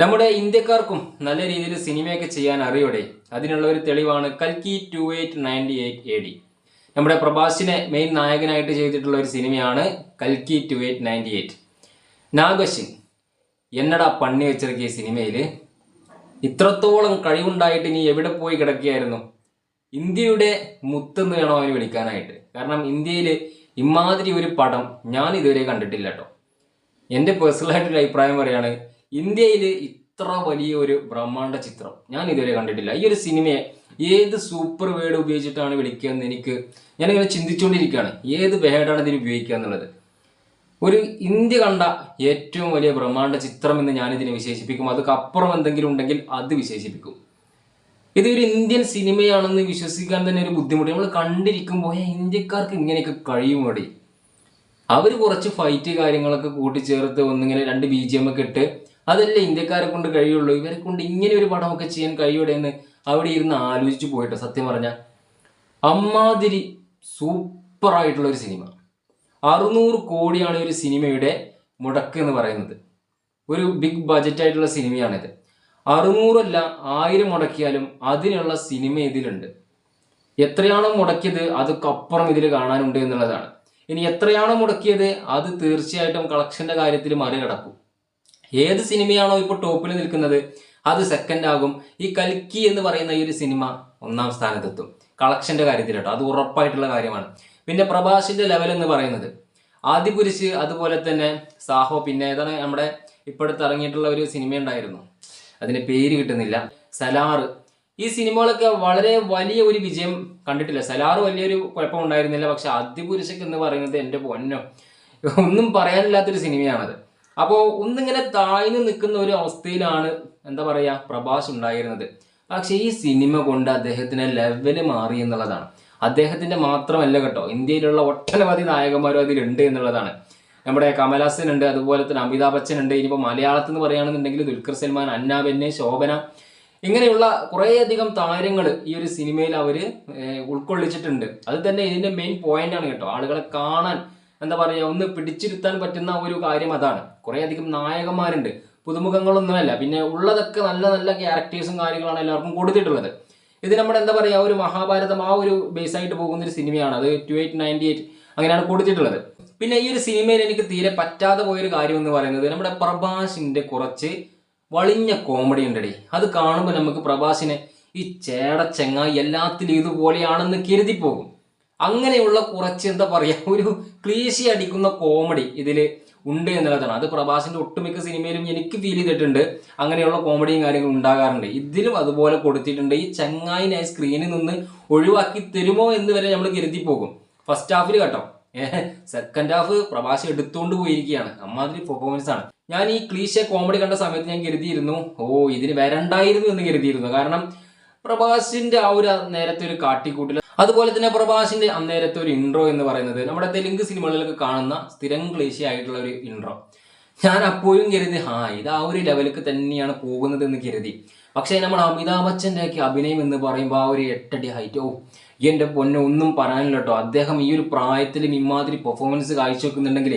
നമ്മുടെ ഇന്ത്യക്കാർക്കും നല്ല രീതിയിൽ സിനിമയൊക്കെ ചെയ്യാൻ അറിയോടെ അതിനുള്ള ഒരു തെളിവാണ് കൽക്കി two eight ninety eight A D നമ്മുടെ പ്രഭാസിനെ മെയിൻ നായകനായിട്ട് ചെയ്തിട്ടുള്ള ഒരു സിനിമയാണ് കൽക്കി ടു എയ്റ്റ് നയന്റി എയ്റ്റ് നാഗശിൻ എന്നടാ പണ്ണി വെച്ചിറക്കിയ സിനിമയിൽ ഇത്രത്തോളം കഴിവുണ്ടായിട്ട് നീ എവിടെ പോയി കിടക്കുകയായിരുന്നു? ഇന്ത്യയുടെ മുത്തെന്ന് വേണം അവന് വിളിക്കാനായിട്ട്. കാരണം ഇന്ത്യയിൽ ഇമാതിരി ഒരു പടം ഞാൻ ഇതുവരെ കണ്ടിട്ടില്ല കേട്ടോ. എന്റെ പേഴ്സണലായിട്ടൊരു അഭിപ്രായം പറയാണ് ഇന്ത്യയിൽ ഇത്ര വലിയ ഒരു ബ്രഹ്മാണ്ട ചിത്രം ഞാൻ ഇതുവരെ കണ്ടിട്ടില്ല. ഈ ഒരു സിനിമയെ ഏത് സൂപ്പർ വേഡ് ഉപയോഗിച്ചിട്ടാണ് വിളിക്കുക എന്ന് എനിക്ക് ഞാനിങ്ങനെ ചിന്തിച്ചുകൊണ്ടിരിക്കുകയാണ് ഏത് വേർഡാണ് ഇതിന് ഉപയോഗിക്കുക എന്നുള്ളത്? ഒരു ഇന്ത്യ കണ്ട ഏറ്റവും വലിയ ബ്രഹ്മാണ്ട ചിത്രം എന്ന് ഞാനിതിനെ വിശേഷിപ്പിക്കും. അതൊക്കെ എന്തെങ്കിലും ഉണ്ടെങ്കിൽ അത് വിശേഷിപ്പിക്കും. ഇത് ഒരു ഇന്ത്യൻ സിനിമയാണെന്ന് വിശ്വസിക്കാൻ തന്നെ ഒരു ബുദ്ധിമുട്ട്. നമ്മൾ കണ്ടിരിക്കുമ്പോൾ ഇന്ത്യക്കാർക്ക് ഇങ്ങനെയൊക്കെ കഴിയുമോടി? അവർ കുറച്ച് ഫൈറ്റ് കാര്യങ്ങളൊക്കെ കൂട്ടിച്ചേർത്ത് ഒന്നിങ്ങനെ രണ്ട് ബി ജി എം ഒക്കെ ഇട്ട് അതല്ലേ ഇന്ത്യക്കാരെ കൊണ്ട് കഴിയുള്ളൂ. ഇവരെ കൊണ്ട് ഇങ്ങനെ ഒരു പടമൊക്കെ ചെയ്യാൻ കഴിയൂടെ എന്ന് അവിടെ ഇരുന്ന് ആലോചിച്ചു പോയിട്ടോ സത്യം പറഞ്ഞാൽ അമ്മാതിരി സൂപ്പർ ആയിട്ടുള്ള ഒരു സിനിമ. അറുന്നൂറ് കോടിയാണ് ഒരു സിനിമയുടെ മുടക്ക് എന്ന് പറയുന്നത്. ഒരു ബിഗ് ബജറ്റ് ആയിട്ടുള്ള സിനിമയാണിത്. അറുന്നൂറല്ല ആയിരം മുടക്കിയാലും അതിനുള്ള സിനിമ ഇതിലുണ്ട്. എത്രയാണോ മുടക്കിയത് അതൊക്കെ അപ്പുറം ഇതിൽ കാണാനുണ്ട് എന്നുള്ളതാണ്. ഇനി എത്രയാണോ മുടക്കിയത് അത് തീർച്ചയായിട്ടും കളക്ഷന്റെ കാര്യത്തിൽ മറികടക്കും. ഏത് സിനിമയാണോ ഇപ്പോൾ ടോപ്പിൽ നിൽക്കുന്നത് അത് സെക്കൻഡ് ആകും. ഈ കൽക്കി എന്ന് പറയുന്ന ഈ ഒരു സിനിമ ഒന്നാം സ്ഥാനത്തെത്തും. കളക്ഷന്റെ കാര്യത്തിൽ കേട്ടോ അത് ഉറപ്പായിട്ടുള്ള കാര്യമാണ്. പിന്നെ പ്രഭാസിന്റെ ലെവൽ എന്ന് പറയുന്നത് ആദിപുരുഷ് അതുപോലെ തന്നെ സാഹോ പിന്നെ ഏതാണ് നമ്മുടെ ഇപ്പോഴത്തെ ഇറങ്ങിയിട്ടുള്ള ഒരു സിനിമ ഉണ്ടായിരുന്നു. അതിന് പേര് കിട്ടുന്നില്ല. സലാറ് ഈ സിനിമകളൊക്കെ വളരെ വലിയ ഒരു വിജയം കണ്ടിട്ടില്ല. സലാറ് വലിയൊരു കുഴപ്പമുണ്ടായിരുന്നില്ല പക്ഷെ ആദിപുരുഷക്ക് എന്ന് പറയുന്നത് എന്റെ പൊന്നോ. ഒന്നും പറയാനില്ലാത്തൊരു സിനിമയാണത്. അപ്പോൾ ഒന്നിങ്ങനെ താഴ്ന്നു നിൽക്കുന്ന ഒരു അവസ്ഥയിലാണ് എന്താ പറയുക പ്രഭാസ് ഉണ്ടായിരുന്നത്. പക്ഷെ ഈ സിനിമ കൊണ്ട് അദ്ദേഹത്തിന് ലെവൽ മാറി എന്നുള്ളതാണ്. അദ്ദേഹത്തിന്റെ മാത്രമല്ല കേട്ടോ ഇന്ത്യയിലുള്ള ഒട്ടനവധി നായകന്മാരും അതിലുണ്ട് എന്നുള്ളതാണ്. നമ്മുടെ കമലഹാസൻ ഉണ്ട് അതുപോലെ തന്നെ അമിതാഭ് ബച്ചൻ ഉണ്ട്. ഇനിയിപ്പോൾ മലയാളത്തിൽ നിന്ന് പറയുകയാണെന്നുണ്ടെങ്കിൽ ദുൽഖർ സൽമാൻ അന്ന ബെന്നെ ശോഭന ഇങ്ങനെയുള്ള കുറേയധികം താരങ്ങൾ ഈ ഒരു സിനിമയിൽ അവർ ഉൾക്കൊള്ളിച്ചിട്ടുണ്ട്. അത് തന്നെ ഇതിന്റെ മെയിൻ പോയിന്റാണ് കേട്ടോ ആളുകളെ കാണാൻ എന്താ പറയുക ഒന്ന് പിടിച്ചിരുത്താൻ പറ്റുന്ന ഒരു കാര്യം അതാണ്. കുറേയധികം നായകന്മാരുണ്ട്. പുതുമുഖങ്ങളൊന്നുമല്ല. പിന്നെ ഉള്ളതൊക്കെ നല്ല നല്ല ക്യാരക്ടേഴ്സും കാര്യങ്ങളാണ് എല്ലാവർക്കും കൊടുത്തിട്ടുള്ളത്. ഇത് നമ്മുടെ എന്താ പറയുക ഒരു മഹാഭാരതം ആ ഒരു ബേസ് ആയിട്ട് പോകുന്ന ഒരു സിനിമയാണ്. അത് ടു എയ്റ്റ് നയന്റി എയ്റ്റ് അങ്ങനെയാണ് കൊടുത്തിട്ടുള്ളത്. പിന്നെ ഈ ഒരു സിനിമയിൽ എനിക്ക് തീരെ പറ്റാതെ പോയൊരു കാര്യം എന്ന് പറയുന്നത് നമ്മുടെ പ്രഭാസിന്റെ കുറച്ച് വളിഞ്ഞ കോമഡി ഉണ്ടടി. അത് കാണുമ്പോൾ നമുക്ക് പ്രഭാസിനെ ഈ ചേട ചെങ്ങ എല്ലാത്തിലും ഇതുപോലെയാണെന്ന് കരുതി പോകും അങ്ങനെയുള്ള കുറച്ച് എന്താ പറയുക ഒരു ക്ലീശി അടിക്കുന്ന കോമഡി ഇതിൽ ഉണ്ട് എന്നുള്ളതാണ്. അത് പ്രഭാസിന്റെ ഒട്ടുമിക്ക സിനിമയിലും എനിക്ക് ഫീൽ ചെയ്തിട്ടുണ്ട്. അങ്ങനെയുള്ള കോമഡിയും കാര്യങ്ങളും ഉണ്ടാകാറുണ്ട്. ഇതിലും അതുപോലെ കൊടുത്തിട്ടുണ്ട്. ഈ ചങ്ങായിനെ സ്ക്രീനിൽ നിന്ന് ഒഴിവാക്കി തരുമോ എന്ന് വരെ നമ്മൾ കരുതി പോകും. ഫസ്റ്റ് ഹാഫിൽ കേട്ടോ. സെക്കൻഡ് ഹാഫ് പ്രഭാസ് എടുത്തുകൊണ്ട് പോയിരിക്കുകയാണ്. അമ്മാതിരി പെർഫോമൻസ് ആണ്. ഞാൻ ഈ ക്ലീശ കോമഡി കണ്ട സമയത്ത് ഞാൻ കരുതിയിരുന്നു ഓ ഇതിന് വരണ്ടായിരുന്നു എന്ന് കരുതിയിരുന്നു. കാരണം പ്രഭാസിന്റെ ആ ഒരു നേരത്തെ ഒരു കാട്ടിക്കൂട്ടിൽ അതുപോലെ തന്നെ പ്രഭാസിന്റെ അന്നേരത്തെ ഒരു ഇൻട്രോ എന്ന് പറയുന്നത് നമ്മുടെ തെലുങ്ക് സിനിമകളിലൊക്കെ കാണുന്ന സ്ഥിരം ക്ലേശി ആയിട്ടുള്ള ഒരു ഇൻട്രോ ഞാൻ അപ്പോഴും കരുതി ആ ഇത് ആ ഒരു ലെവലിലേക്ക് തന്നെയാണ് പോകുന്നത് എന്ന് കരുതി. പക്ഷേ നമ്മൾ അമിതാഭ് ബച്ചന്റെ ഒക്കെ അഭിനയം എന്ന് പറയുമ്പോൾ ആ ഒരു എട്ടടി ഹൈറ്റ് ഓ എന്റെ പൊന്നെ ഒന്നും പറയാനില്ല കേട്ടോ. അദ്ദേഹം ഈ ഒരു പ്രായത്തിലും ഇമാതിരി പെർഫോമൻസ് കാഴ്ചവെക്കുന്നുണ്ടെങ്കിൽ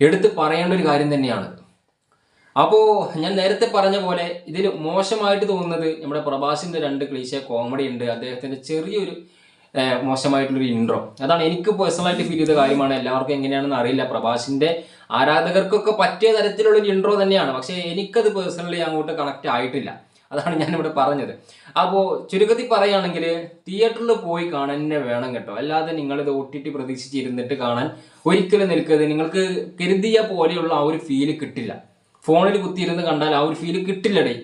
എടുത്ത് പറയേണ്ട ഒരു കാര്യം തന്നെയാണ്. അപ്പോൾ ഞാൻ നേരത്തെ പറഞ്ഞ പോലെ ഇതിൽ മോശമായിട്ട് തോന്നുന്നത് നമ്മുടെ പ്രഭാസിന്റെ രണ്ട് ക്ലീശ കോമഡി ഉണ്ട്. അദ്ദേഹത്തിന്റെ ചെറിയൊരു മോശമായിട്ടുള്ളൊരു ഇൻട്രോ അതാണ് എനിക്ക് പേഴ്സണലായിട്ട് ഫീൽ ചെയ്ത കാര്യമാണ്. എല്ലാവർക്കും എങ്ങനെയാണെന്ന് അറിയില്ല. പ്രഭാസിന്റെ ആരാധകർക്കൊക്കെ പറ്റിയ തരത്തിലുള്ള ഒരു ഇൻട്രോ തന്നെയാണ്. പക്ഷേ എനിക്കത് പേഴ്സണലി അങ്ങോട്ട് കണക്ട് ആയിട്ടില്ല. അതാണ് ഞാനിവിടെ പറഞ്ഞത്. അപ്പോൾ ചുരുക്കത്തിൽ പറയുകയാണെങ്കിൽ തിയേറ്ററിൽ പോയി കാണാൻ തന്നെ വേണം കേട്ടോ. അല്ലാതെ നിങ്ങളിത് ഒ ടി ടി പ്രതീക്ഷിച്ചിരുന്നിട്ട് കാണാൻ ഒരിക്കലും നിൽക്കരുത്. നിങ്ങൾക്ക് കരുതിയ പോലെയുള്ള ആ ഒരു ഫീൽ കിട്ടില്ല. ഫോണിൽ കുത്തിയിരുന്ന് കണ്ടാൽ ആ ഒരു ഫീൽ കിട്ടില്ലടേ.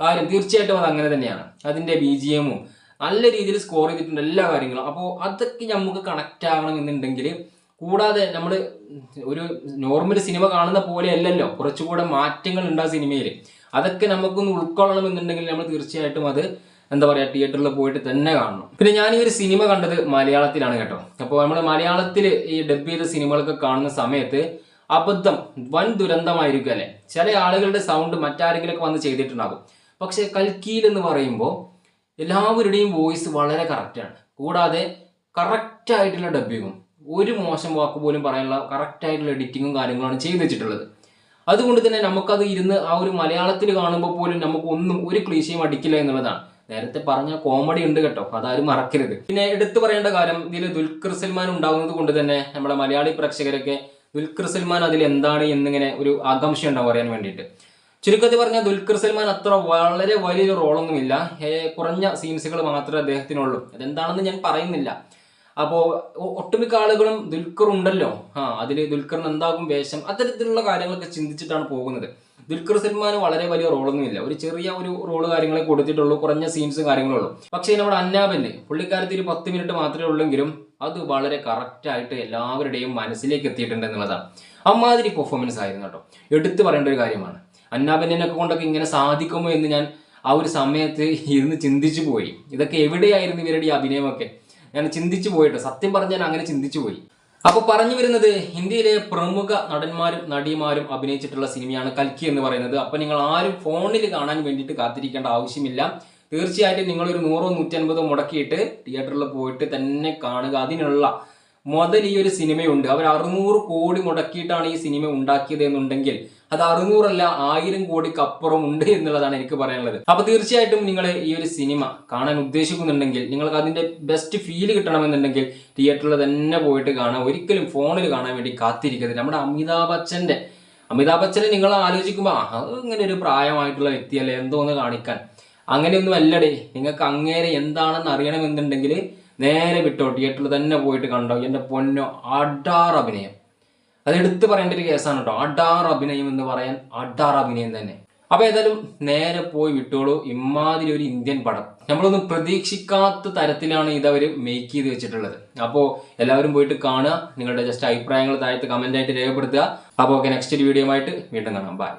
കാര്യം തീർച്ചയായിട്ടും അത് അങ്ങനെ തന്നെയാണ്. അതിന്റെ ബി ജി എമ്മും നല്ല രീതിയിൽ സ്കോർ ചെയ്തിട്ടുണ്ട് എല്ലാ കാര്യങ്ങളും. അപ്പോൾ അതൊക്കെ നമുക്ക് കണക്റ്റ് ആകണം എന്നുണ്ടെങ്കിൽ കൂടാതെ നമ്മൾ ഒരു നോർമൽ സിനിമ കാണുന്ന പോലെ അല്ലല്ലോ. കുറച്ചുകൂടെ മാറ്റങ്ങൾ ഉണ്ട് ആ സിനിമയിൽ അതൊക്കെ നമുക്കൊന്ന് ഉൾക്കൊള്ളണം എന്നുണ്ടെങ്കിൽ നമ്മൾ തീർച്ചയായിട്ടും അത് എന്താ പറയുക തിയേറ്ററിൽ പോയിട്ട് തന്നെ കാണണം. പിന്നെ ഞാൻ ഈ ഒരു സിനിമ കണ്ടത് മലയാളത്തിലാണ് കേട്ടോ. അപ്പോൾ നമ്മൾ മലയാളത്തിൽ ഈ ഡബ് ചെയ്ത സിനിമകളൊക്കെ കാണുന്ന സമയത്ത് അബദ്ധം വൻ ദുരന്തമായിരിക്കും അല്ലേ? ചില ആളുകളുടെ സൗണ്ട് മറ്റാരെങ്കിലുമൊക്കെ വന്ന് ചെയ്തിട്ടുണ്ടാകും. പക്ഷെ കൽക്കിയിൽ എന്ന് പറയുമ്പോൾ എല്ലാവരുടെയും വോയിസ് വളരെ കറക്റ്റാണ് കൂടാതെ കറക്റ്റായിട്ടുള്ള ഡബ്ബിങ്ങും ഒരു മോശം വാക്ക് പോലും പറയാനുള്ള കറക്റ്റായിട്ടുള്ള എഡിറ്റിങ്ങും കാര്യങ്ങളാണ് ചെയ്തു വെച്ചിട്ടുള്ളത് അതുകൊണ്ട് തന്നെ നമുക്കത് ഇരുന്ന് ആ ഒരു മലയാളത്തിൽ കാണുമ്പോൾ പോലും നമുക്കൊന്നും ഒരു ക്ലീശയും അടിക്കില്ല എന്നുള്ളതാണ്. നേരത്തെ പറഞ്ഞ കോമഡി ഉണ്ട് കേട്ടോ അതാരും മറക്കരുത്. പിന്നെ എടുത്തു പറയേണ്ട കാര്യം ഇതിൽ ദുൽഖർ സൽമാൻ ഉണ്ടാകുന്നത് കൊണ്ട് തന്നെ നമ്മുടെ മലയാളി പ്രേക്ഷകരൊക്കെ ദുൽഖർ സൽമാൻ അതിൽ എന്താണ് എന്നിങ്ങനെ ഒരു ആകാംക്ഷ ഉണ്ടാവും അറിയാൻ വേണ്ടിയിട്ട്. ചുരുക്കത്തിൽ പറഞ്ഞാൽ ദുൽഖർ സൽമാൻ അത്ര വളരെ വലിയൊരു റോളൊന്നുമില്ല. കുറഞ്ഞ സീൻസുകൾ മാത്രമേ അദ്ദേഹത്തിനുള്ളൂ. അതെന്താണെന്ന് ഞാൻ പറയുന്നില്ല. അപ്പോൾ ഒട്ടുമിക്ക ആളുകളും ദുൽഖർ ഉണ്ടല്ലോ. ആ അതിൽ ദുൽഖറിന് എന്താകും വേഷം അത്തരത്തിലുള്ള കാര്യങ്ങളൊക്കെ ചിന്തിച്ചിട്ടാണ് പോകുന്നത്. ദുൽഖർ സൽമാന് വളരെ വലിയ റോളൊന്നുമില്ല. ഒരു ചെറിയ ഒരു റോൾ കാര്യങ്ങളെ കൊടുത്തിട്ടുള്ളൂ കുറഞ്ഞ സീൻസും കാര്യങ്ങളുള്ളൂ. പക്ഷേ നമ്മുടെ അന്നാബല്ലേ പുള്ളിക്കാലത്ത് ഒരു പത്ത് മിനിറ്റ് മാത്രമേ ഉള്ളെങ്കിലും അത് വളരെ കറക്റ്റായിട്ട് എല്ലാവരുടെയും മനസ്സിലേക്ക് എത്തിയിട്ടുണ്ട് എന്നുള്ളതാണ്. അമ്മാതിരി പെർഫോമൻസ് ആയിരുന്നു കേട്ടോ. എടുത്തു പറയേണ്ട ഒരു കാര്യമാണ്. അന്നാബെന്നൊക്കെ കൊണ്ടൊക്കെ ഇങ്ങനെ സാധിക്കുമോ എന്ന് ഞാൻ ആ ഒരു സമയത്ത് ഇരുന്ന് ചിന്തിച്ചു പോയി. ഇതൊക്കെ എവിടെയായിരുന്നു ഇവരുടെ ഈ അഭിനയമൊക്കെ? ഞാൻ ചിന്തിച്ചു പോയിട്ട്. സത്യം പറഞ്ഞാൽ അങ്ങനെ ചിന്തിച്ചു പോയി. അപ്പോൾ പറഞ്ഞു വരുന്നത് ഇന്ത്യയിലെ പ്രമുഖ നടന്മാരും നടിമാരും അഭിനയിച്ചിട്ടുള്ള സിനിമയാണ് കൽക്കി എന്ന് പറയുന്നത്. അപ്പോൾ നിങ്ങൾ ആരും ഫോണിൽ കാണാൻ വേണ്ടിയിട്ട് കാത്തിരിക്കേണ്ട ആവശ്യമില്ല. തീർച്ചയായിട്ടും നിങ്ങളൊരു നൂറോ നൂറ്റൻപതോ മുടക്കിയിട്ട് തിയേറ്ററിൽ പോയിട്ട് തന്നെ കാണുക. അതിനുള്ള മുതൽ ഈ ഒരു സിനിമയുണ്ട്. അവർ അറുന്നൂറ് കോടി മുടക്കിയിട്ടാണ് ഈ സിനിമ ഉണ്ടാക്കിയത് എന്നുണ്ടെങ്കിൽ അത് അറുന്നൂറല്ല ആയിരം കോടിക്കപ്പുറം ഉണ്ട് എന്നുള്ളതാണ് എനിക്ക് പറയാനുള്ളത്. അപ്പൊ തീർച്ചയായിട്ടും നിങ്ങൾ ഈ ഒരു സിനിമ കാണാൻ ഉദ്ദേശിക്കുന്നുണ്ടെങ്കിൽ നിങ്ങൾക്ക് അതിന്റെ ബെസ്റ്റ് ഫീൽ കിട്ടണമെന്നുണ്ടെങ്കിൽ തിയേറ്ററിൽ തന്നെ പോയിട്ട് കാണാം. ഒരിക്കലും ഫോണിൽ കാണാൻ വേണ്ടി കാത്തിരിക്കരുത്. നമ്മുടെ അമിതാഭ് ബച്ചന്റെ അമിതാഭ് ബച്ചനെ നിങ്ങൾ ആലോചിക്കുമ്പോൾ അത് ഇങ്ങനെ ഒരു പ്രായമായിട്ടുള്ള വ്യക്തിയല്ലേ? എന്തോന്ന് കാണിക്കാൻ? അങ്ങനെയൊന്നും അല്ലടേ. നിങ്ങൾക്ക് അങ്ങേരെ എന്താണെന്ന് അറിയണമെന്നുണ്ടെങ്കിൽ നേരെ വിട്ടോ തിയേറ്ററിൽ തന്നെ പോയിട്ട് കണ്ടോ എന്റെ പൊന്നോ അഡാർ അഭിനയം. അത് എടുത്തു പറയേണ്ട ഒരു കേസാണ് കേട്ടോ. അഡാർ അഭിനയം എന്ന് പറയാൻ അഡാർ അഭിനയം തന്നെ. അപ്പൊ ഏതായാലും നേരെ പോയി വിട്ടോളൂ. ഇമാതിരി ഒരു ഇന്ത്യൻ പടം. നമ്മളൊന്നും പ്രതീക്ഷിക്കാത്ത തരത്തിലാണ് ഇത് അവർ മേക്ക് ചെയ്ത് വെച്ചിട്ടുള്ളത്. അപ്പോൾ എല്ലാവരും പോയിട്ട് കാണുക. നിങ്ങളുടെ ജസ്റ്റ് അഭിപ്രായങ്ങൾ താഴത്ത് കമന്റ് ആയിട്ട് രേഖപ്പെടുത്തുക. അപ്പോൾ ഓക്കെ നെക്സ്റ്റ് വീഡിയോ ആയിട്ട് വീണ്ടും കാണാം. ബൈ